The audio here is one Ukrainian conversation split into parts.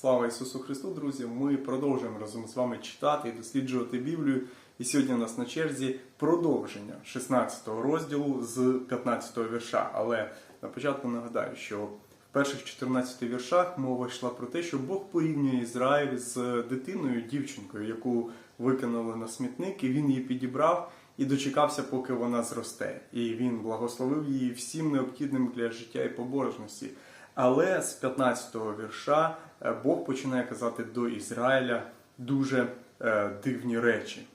Слава Ісусу Христу, друзі! Ми продовжуємо разом з вами читати і досліджувати Біблію. І сьогодні у нас на черзі продовження 16 розділу з 15 вірша. Але на початку нагадаю, що в перших 14 віршах мова йшла про те, що Бог порівнює Ізраїль з дитиною, дівчинкою, яку викинули на смітник, і він її підібрав і дочекався, поки вона зросте. І він благословив її всім необхідним для життя і побожності. Але з 15-го вірша е, Бог починає казати до Ізраїля дуже е, дивні речі.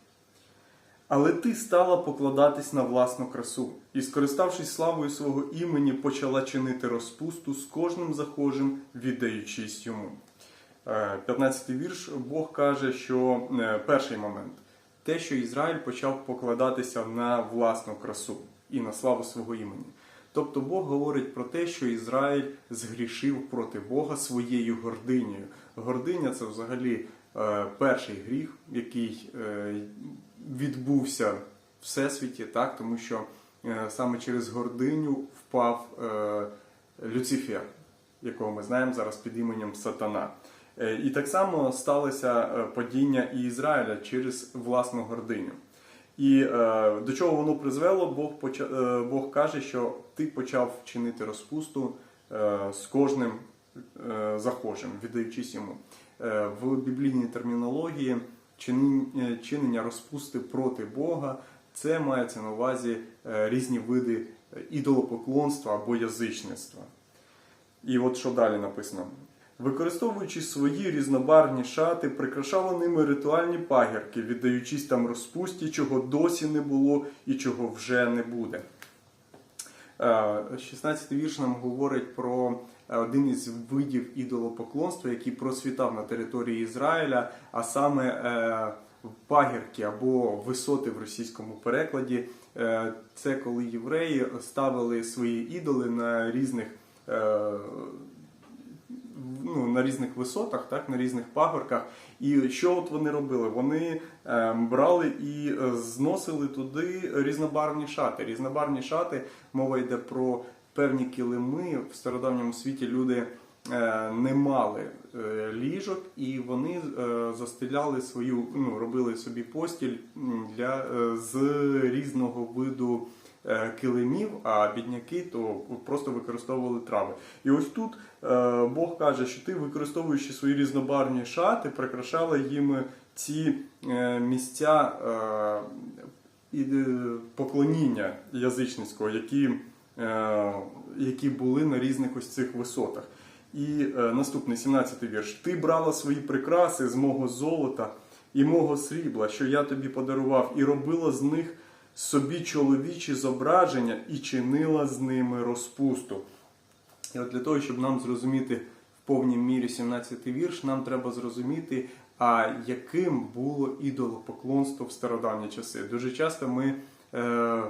Але ти стала покладатись на власну красу, і, скориставшись славою свого імені, почала чинити розпусту з кожним захожим, віддаючись йому. Е, 15-й вірш Бог каже, що е, перший момент те, що Ізраїль почав покладатися на власну красу і на славу свого імені. Тобто Бог говорить про те, що Ізраїль згрішив проти Бога своєю гординею. Гординя це взагалі е, перший гріх, який е, відбувся в всесвіті, так, тому що е, саме через гординю впав Люцифер, якого ми знаємо зараз під іменем Сатана. І так само сталося падіння і Ізраїля через власну гординю. І е, до чого воно призвело, Бог, поча... е, Бог каже, що ти почав чинити розпусту е, з кожним е, захожим, віддаючись йому. Е, в біблійній термінології е, чинення розпусти проти Бога це мається на увазі е, різні види е, ідолопоклонства або язичництва. І от що далі написано. Використовуючи свої різнобарвні шати, прикрашали ними ритуальні пагірки, віддаючись там розпусті, чого досі не було і чого вже не буде. 16 вірш нам говорить про е, один із видів ідолопоклонства, який просвітав на території Ізраїля, а саме е, пагірки або висоти в російському перекладі. Е, Це коли євреї ставили свої ідоли на різних е, ну, на різних висотах, так, на різних пагорках. І що от вони робили? Вони е, брали і е, зносили туди різнобарвні шати. Різнобарвні шати, мова йде про певні килими. В стародавньому світі люди е, не мали е, ліжок, і вони застеляли свою, ну, робили собі постіль для, з різного виду килимів, а бідняки то просто використовували трави. І ось тут е, Бог каже, що ти, використовуючи свої різнобарвні шати, прикрашала їм ці е, місця е, е, поклоніння язичницького, які, е, які були на різних ось цих висотах. І е, наступний 17 вірш. Ти брала свої прикраси з мого золота і мого срібла, що я тобі подарував, і робила з них собі чоловічі зображення і чинила з ними розпусту. І от для того, щоб нам зрозуміти в повній мірі 17-й вірш, нам треба зрозуміти, а яким було ідолопоклонство в стародавні часи. Дуже часто ми е,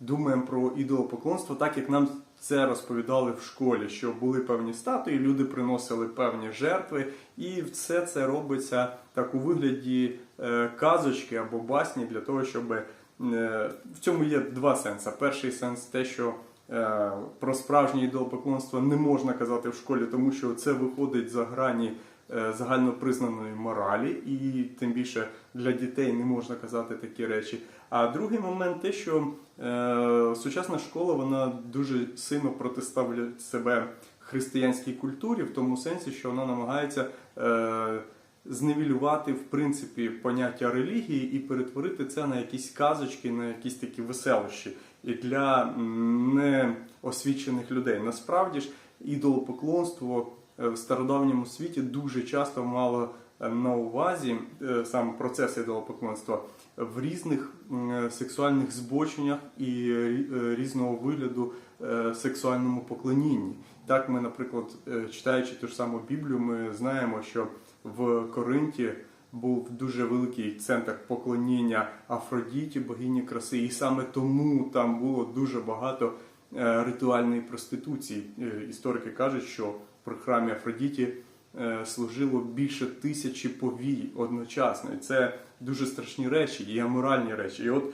думаємо про ідолопоклонство, так як нам це розповідали в школі, що були певні статуї, люди приносили певні жертви, і все це робиться так у вигляді е, казочки або басні для того, щоб в цьому є два сенси. Перший сенс те, що е, про справжнє ідолопоклонство не можна казати в школі, тому що це виходить за грані е, загальнопризнаної моралі, і тим більше для дітей не можна казати такі речі. А другий момент те, що е, сучасна школа вона дуже сильно протиставляє себе християнській культурі, в тому сенсі, що вона намагається. Зневілювати в принципі поняття релігії і перетворити це на якісь казочки, на якісь такі веселощі і для неосвічених людей. Насправді ж ідолопоклонство е, в стародавньому світі дуже часто мало е, на увазі е, сам процес ідолопоклонства в різних сексуальних збоченнях і різного вигляду сексуальному поклонінні. Так, ми, наприклад, читаючи ту ж саму Біблію, ми знаємо, що в Коринті був дуже великий центр поклоніння Афродіті, богині краси, і саме тому там було дуже багато е, ритуальної проституції. Е, Історики кажуть, що при храмі Афродіті е, служило більше тисячі повій одночасно. І це дуже страшні речі і аморальні речі. І от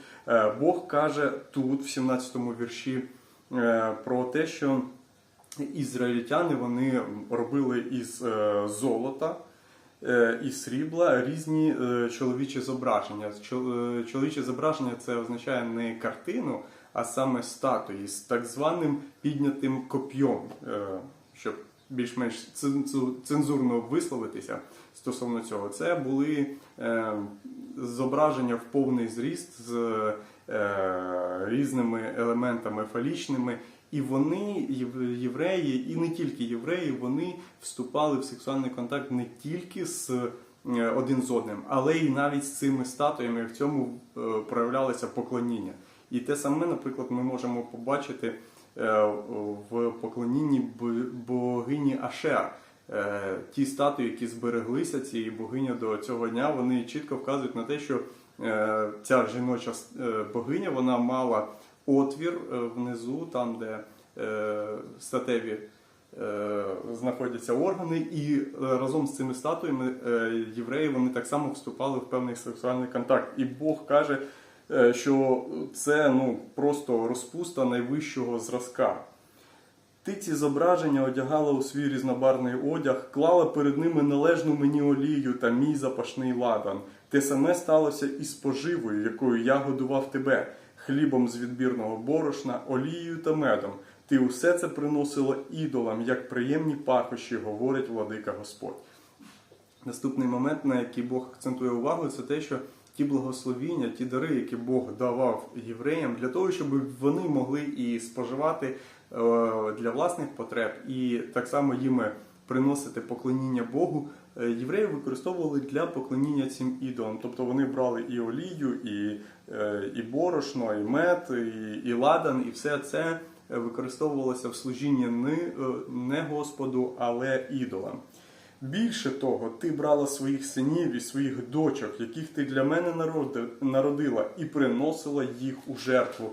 Бог каже тут, в 17 вірші, про те, що ізраїльтяни вони робили із золота і срібла різні е, чоловічі зображення. Е, Чоловіче зображення це означає не картину, а саме статуї з так званим піднятим коп'єм, е, щоб більш-менш цензурно висловитися стосовно цього. Це були е, зображення в повний зріст з е, різними елементами фалічними. І вони, єв- євреї, і не тільки євреї, вони вступали в сексуальний контакт не тільки з е, один з одним, але й навіть з цими статуями. В цьому е, проявлялося поклоніння. І те саме, наприклад, ми можемо побачити в поклонінні богині Ашер. Е, Ті статуї, які збереглися цієї богині до цього дня, вони чітко вказують на те, що е, ця жіноча е, богиня вона мала отвір е, внизу, там де е, статеві е, знаходяться органи, і е, разом з цими статуями е, євреї вони так само вступали в певний сексуальний контакт. І Бог каже, е, що це ну просто розпуста найвищого зразка. Ти ці зображення одягала у свій різнобарний одяг, клала перед ними належну мені олію та мій запашний ладан. Те саме сталося і з поживою, якою я годував тебе, хлібом з відбірного борошна, олією та медом. Ти усе це приносила ідолам, як приємні пахощі, говорить владика Господь. Наступний момент, на який Бог акцентує увагу, це те, що ті благословіння, ті дари, які Бог давав євреям, для того, щоб вони могли і споживати е, для власних потреб, і так само їм приносити поклоніння Богу, е, євреї використовували для поклоніння цим ідолам. Тобто вони брали і олію, і, е, і борошно, і мед, і, і ладан, і все це використовувалося в служінні не, не Господу, але ідолам. Більше того, ти брала своїх синів і своїх дочок, яких ти для мене народила, і приносила їх у жертву,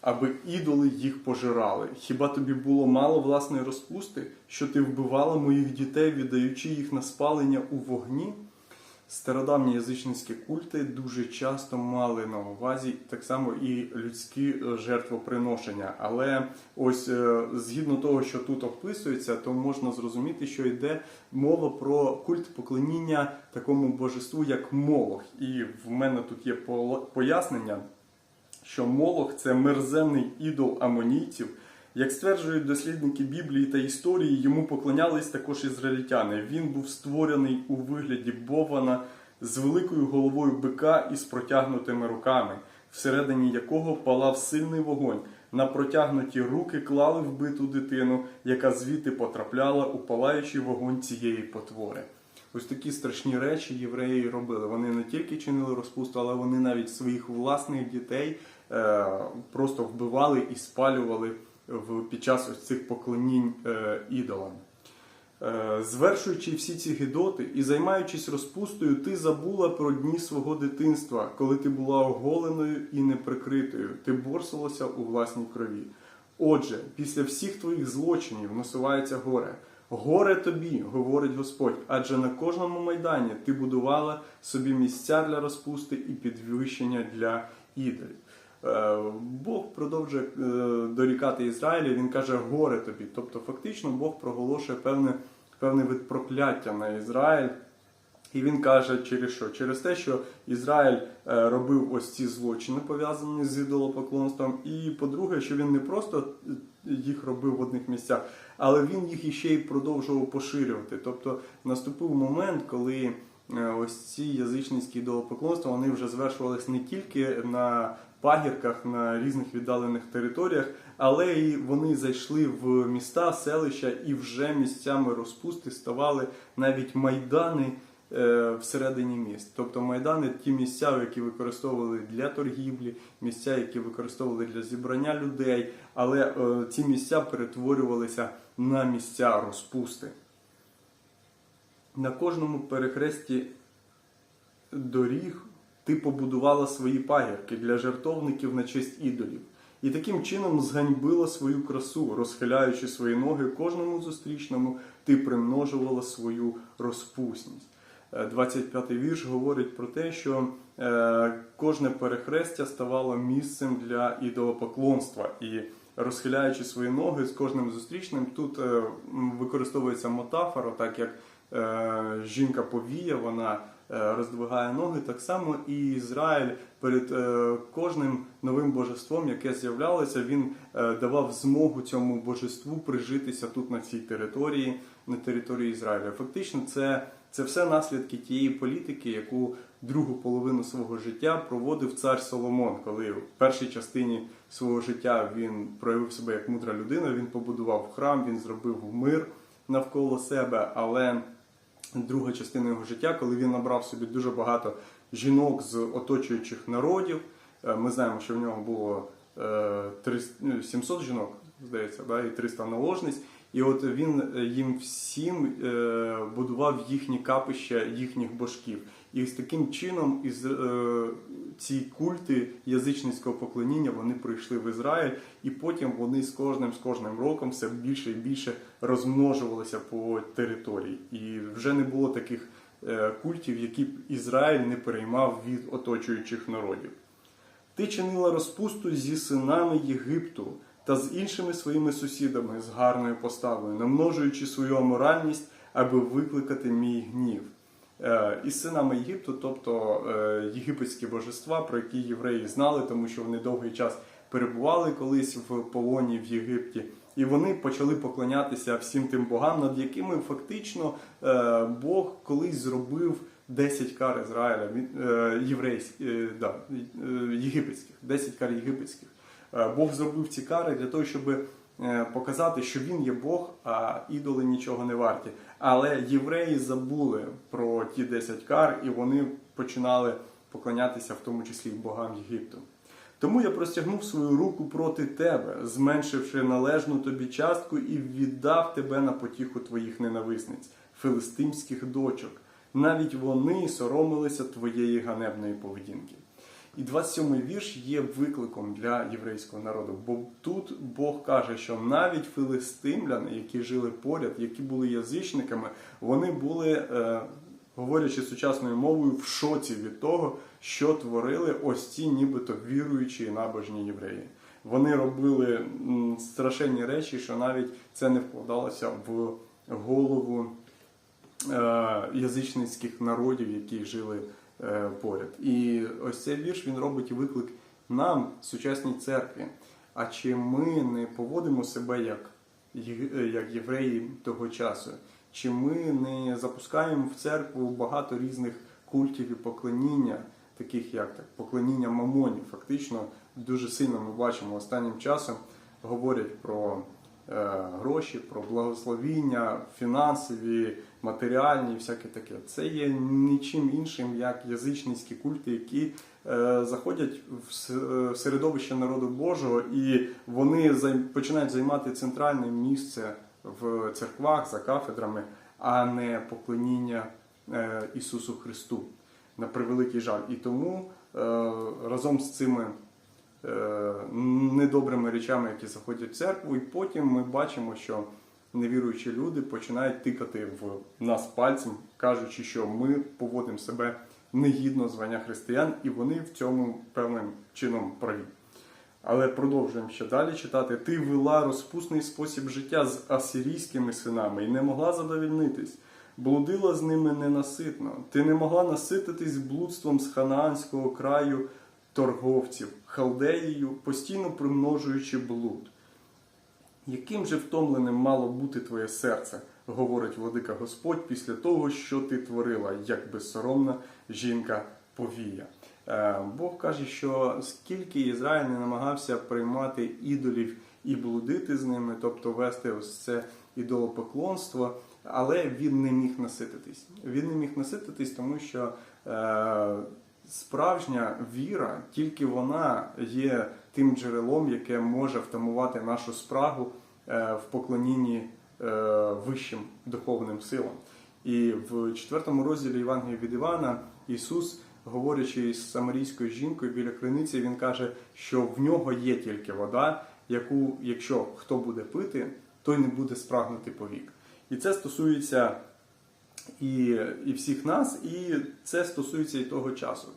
аби ідоли їх пожирали. Хіба тобі було мало власної розпусти, що ти вбивала моїх дітей, віддаючи їх на спалення у вогні? Стародавні язичницькі культи дуже часто мали на увазі так само і людські е, жертвоприношення. Але ось е, згідно того, що тут описується, то можна зрозуміти, що йде мова про культ поклоніння такому божеству, як Молох. І в мене тут є пояснення, що Молох це мерзенний ідол амонійців. Як стверджують дослідники Біблії та історії, йому поклонялись також ізраїльтяни. Він був створений у вигляді бована з великою головою бика і з протягнутими руками, всередині якого палав сильний вогонь. На протягнуті руки клали вбиту дитину, яка звідти потрапляла у палаючий вогонь цієї потвори. Ось такі страшні речі євреї робили. Вони не тільки чинили розпусту, але вони навіть своїх власних дітей е, просто вбивали і спалювали в, під час ось цих поклонінь е, ідолам. Е, Звершуючи всі ці гидоти і займаючись розпустою, ти забула про дні свого дитинства, коли ти була оголеною і неприкритою, ти борсилася у власній крові. Отже, після всіх твоїх злочинів насувається горе. Горе тобі, говорить Господь, адже на кожному майдані ти будувала собі місця для розпусти і підвищення для ідолів. Е, Бог продовжує е, дорікати Ізраїлі, він каже горе тобі. Тобто, фактично, Бог проголошує певне, певний вид прокляття на Ізраїль. І він каже, через що? Через те, що Ізраїль е, робив ось ці злочини, пов'язані з ідолопоклонством. І по-друге, що він не просто їх робив в одних місцях, але він їх іще й продовжував поширювати. Тобто наступив момент, коли ось ці язичницькі ідолопоклонства вони вже звершувались не тільки на пагірках, на різних віддалених територіях, але і вони зайшли в міста, селища і вже місцями розпусти ставали навіть майдани е, всередині міст. Тобто майдани ті місця, які використовували для торгівлі, місця, які використовували для зібрання людей, але е, ці місця перетворювалися на місця розпусти. На кожному перехресті доріг ти побудувала свої пагірки для жертовників на честь ідолів. І таким чином зганьбила свою красу, розхиляючи свої ноги кожному зустрічному, ти примножувала свою розпусність. Е, 25-й вірш говорить про те, що е, кожне перехрестя ставало місцем для ідолопоклонства. І розхиляючи свої ноги з кожним зустрічним. Тут е, використовується метафора, так як е, жінка повія, вона е, роздвигає ноги. Так само і Ізраїль перед е, кожним новим божеством, яке з'являлося, він е, давав змогу цьому божеству прижитися тут на цій території, на території Ізраїля. Фактично, це, це все наслідки тієї політики, яку другу половину свого життя проводив цар Соломон, коли в першій частині свого життя він проявив себе як мудра людина. Він побудував храм, він зробив мир навколо себе, але друга частина його життя, коли він набрав собі дуже багато жінок з оточуючих народів. Е, Ми знаємо, що в нього було е, 300, ну, 700 жінок, здається, да, і 300 наложниць. І от він е, їм всім е, будував їхні капища, їхніх божків. І з таким чином із, е, ці культи язичницького поклоніння вони прийшли в Ізраїль, і потім вони з кожним з кожним роком все більше і більше розмножувалися по території. І вже не було таких е, культів, які б Ізраїль не переймав від оточуючих народів. Ти чинила розпусту зі синами Єгипту та з іншими своїми сусідами з гарною поставою, намножуючи свою аморальність, аби викликати мій гнів. Е, Із синами Єгипту, тобто е, єгипетські божества, про які євреї знали, тому що вони довгий час перебували колись в полоні в Єгипті, і вони почали поклонятися всім тим богам, над якими фактично е, Бог колись зробив 10 кар Ізраїля, єврейських, да, єгипетських, 10 кар єгипетських. Бог зробив ці кари для того, щоб показати, що він є Бог, а ідоли нічого не варті. Але євреї забули про ті 10 кар, і вони починали поклонятися в тому числі богам Єгипту. Тому я простягнув свою руку проти тебе, зменшивши належну тобі частку, і віддав тебе на потіху твоїх ненависниць, филистимських дочок. Навіть вони соромилися твоєї ганебної поведінки. І 27-й вірш є викликом для єврейського народу, бо тут Бог каже, що навіть филистимляни, які жили поряд, які були язичниками, вони були, е, говорячи сучасною мовою, в шоці від того, що творили ось ці нібито віруючі і набожні євреї. Вони робили страшенні речі, що навіть це не вкладалося в голову е, язичницьких народів, які жили поряд. І ось цей вірш він робить виклик нам, сучасній церкві. А чи ми не поводимо себе як, е, як євреї того часу? Чи ми не запускаємо в церкву багато різних культів і поклоніння, таких як так, поклоніння мамоні? Фактично дуже сильно ми бачимо останнім часом говорять про е, гроші, про благословіння, фінансові, матеріальні, і всяке таке. Це є нічим іншим, як язичницькі культи, які е, заходять в е, середовище народу Божого, і вони починають займати центральне місце в церквах за кафедрами, а не поклоніння е, Ісусу Христу. На превеликий жаль. І тому разом з цими недобрими речами, які заходять в церкву, і потім ми бачимо, що невіруючі люди починають тикати в нас пальцем, кажучи, що ми поводимо себе негідно звання християн, і вони в цьому певним чином праві. Але продовжуємо ще далі читати. Ти вела розпусний спосіб життя з асирійськими синами і не могла задовільнитись. Блудила з ними ненаситно. Ти не могла насититись блудством з ханаанського краю торговців, халдеєю, постійно примножуючи блуд. Яким же втомленим мало бути твоє серце, говорить владика Господь, після того, що ти творила, як безсоромна жінка повія. Е, Бог каже, що скільки Ізраїль не намагався приймати ідолів і блудити з ними, тобто вести ось це ідолопоклонство, але він не міг насититись. Він не міг насититись, тому що е, справжня віра, тільки вона є тим джерелом, яке може втамувати нашу спрагу е, в поклонінні е, вищим духовним силам. І в четвертому розділі Євангелія від Івана Ісус, говорячи з самарійською жінкою біля криниці, він каже, що в нього є тільки вода, яку, якщо хто буде пити, той не буде спрагнути повік. І це стосується і, і всіх нас, і це стосується і того часу.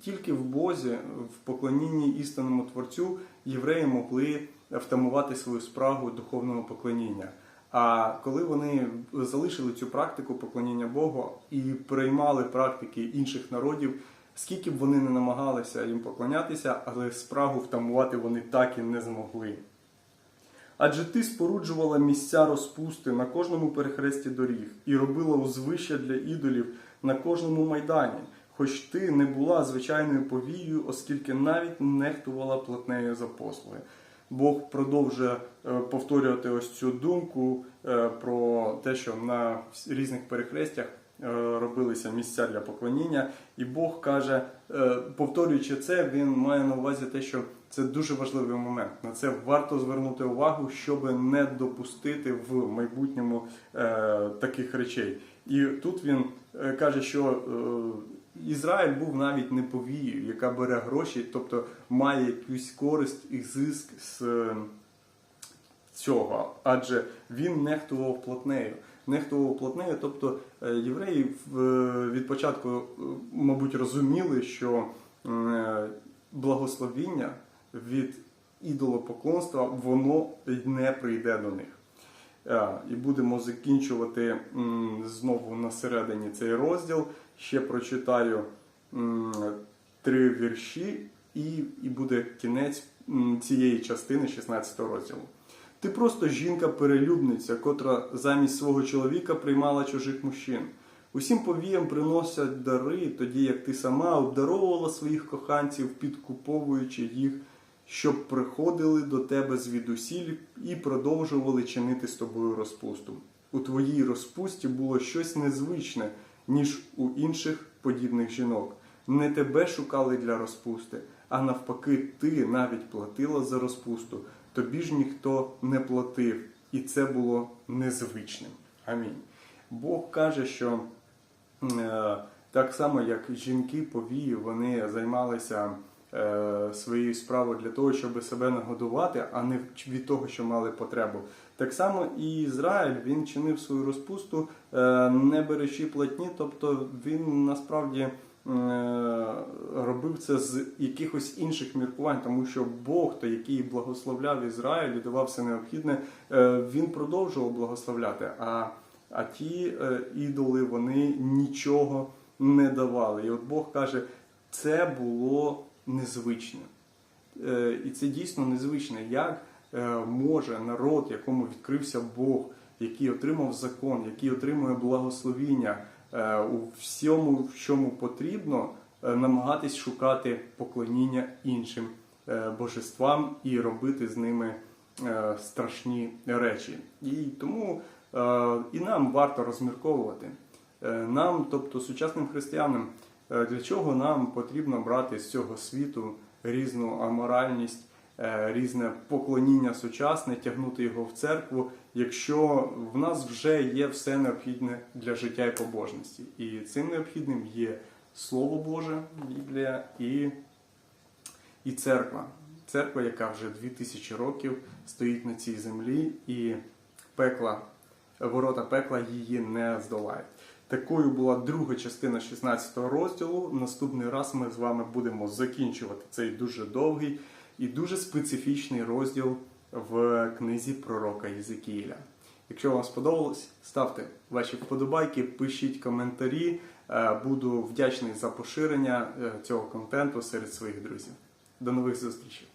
Тільки в Бозі, в поклонінні істинному Творцю, євреї могли втамувати свою спрагу духовного поклоніння. А коли вони залишили цю практику поклоніння Богу і приймали практики інших народів, скільки б вони не намагалися їм поклонятися, але спрагу втамувати вони так і не змогли. Адже ти споруджувала місця розпусти на кожному перехресті доріг і робила узвища для ідолів на кожному майдані, хоч ти не була звичайною повією, оскільки навіть нехтувала платнею за послуги. Бог продовжує е, повторювати ось цю думку е, про те, що на різних перехрестях е, робилися місця для поклоніння, і Бог каже, повторюючи це, він має на увазі те, що це дуже важливий момент. На це варто звернути увагу, щоб не допустити в майбутньому е, таких речей. І тут він е, каже, що е, Ізраїль був навіть не повією, яка бере гроші, тобто має якусь користь і зиск з е, цього, адже він нехтував платнею. Нехтував платнею, тобто е, євреї е, від початку, мабуть, розуміли, що благословіння від ідолопоклонства воно не прийде до них. Е, І будемо закінчувати знову на середині цей розділ. Ще прочитаю три вірші, і, і буде кінець цієї частини 16 розділу. Ти просто жінка-перелюбниця, котра замість свого чоловіка приймала чужих мужчин. Усім повіям приносять дари, тоді як ти сама обдаровувала своїх коханців, підкуповуючи їх, щоб приходили до тебе звідусіль і продовжували чинити з тобою розпусту. У твоїй розпусті було щось незвичне, ніж у інших подібних жінок. Не тебе шукали для розпусти, а навпаки, ти навіть платила за розпусту. Тобі ж ніхто не платив, і це було незвичним. Амінь. Бог каже, що е, так само, як жінки повії, вони займалися е, своєю справою для того, щоб себе нагодувати, а не від того, що мали потребу. Так само і Ізраїль він чинив свою розпусту, е, не беручи платні, тобто він насправді. е, Робив це з якихось інших міркувань, тому що Бог, той, який благословляв Ізраїль і давав все необхідне, він продовжував благословляти. А, а ті ідоли вони нічого не давали. І от Бог каже, це було незвичне. Е, І це дійсно незвичне. Як е, може народ, якому відкрився Бог, який отримав закон, який отримує благословіння е, у всьому, в чому потрібно, намагатись шукати поклоніння іншим божествам і робити з ними страшні речі. І тому і нам варто розмірковувати. Нам, тобто сучасним християнам, для чого нам потрібно брати з цього світу різну аморальність, е, різне поклоніння сучасне, тягнути його в церкву, якщо в нас вже є все необхідне для життя і побожності. І цим необхідним є Слово Боже, Біблія і, і церква. Церква, яка вже 2000 років стоїть на цій землі, і пекла, ворота пекла її не здолають. Такою була друга частина 16 розділу. Наступний раз ми з вами будемо закінчувати цей дуже довгий і дуже специфічний розділ в книзі пророка Єзекіїля. Якщо вам сподобалось, ставте ваші вподобайки, пишіть коментарі. Е, Буду вдячний за поширення е, цього контенту серед своїх друзів. До нових зустрічей!